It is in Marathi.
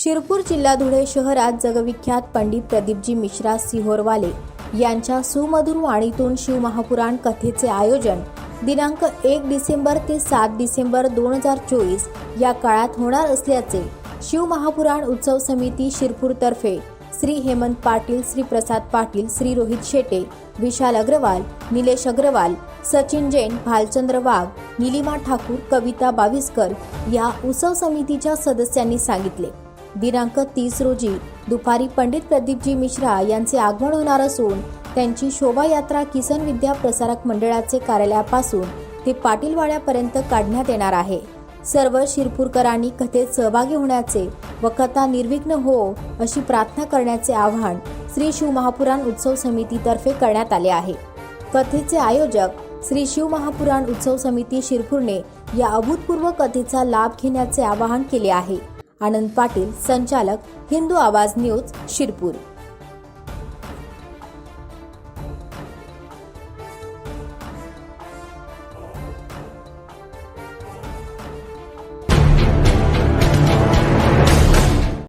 शिरपूर जिल्हा धुळे शहरात जगविख्यात पंडित प्रदीपजी मिश्रा सिहोरवाले यांच्या सुमधुर वाणीतून शिवमहापुराण कथेचे आयोजन दिनांक एक डिसेंबर ते सात डिसेंबर दोन हजार चोवीस या काळात होणार असल्याचे शिवमहापुराण उत्सव समिती शिरपूरतर्फे श्री हेमंत पाटील श्री प्रसाद पाटील श्री रोहित शेटे विशाल अग्रवाल निलेश अग्रवाल सचिन जैन भालचंद्र वाघ निलिमा ठाकूर कविता बाविस्कर या उत्सव समितीच्या सदस्यांनी सांगितले. दिनांक तीस रोजी दुपारी पंडित प्रदीपजी मिश्रा यांचे आगमन होणार असून त्यांची शोभायात्रा किसन विद्या प्रसारक मंडळाचे कार्यालयापासून ते पाटीलवाड्यापर्यंत काढण्यात येणार आहे. सर्व शिरपूरकरांनी कथेत सहभागी होण्याचे व कथा निर्विघ्न हो अशी प्रार्थना करण्याचे आवाहन श्री शिवमहापुराण उत्सव समितीतर्फे करण्यात आले आहे. कथेचे आयोजक श्री शिवमहापुराण उत्सव समिती शिरपूरने या अभूतपूर्व कथेचा लाभ घेण्याचे आवाहन केले आहे. आनंद पाटील संचालक हिंदू आवाज न्यूज शिरपूर.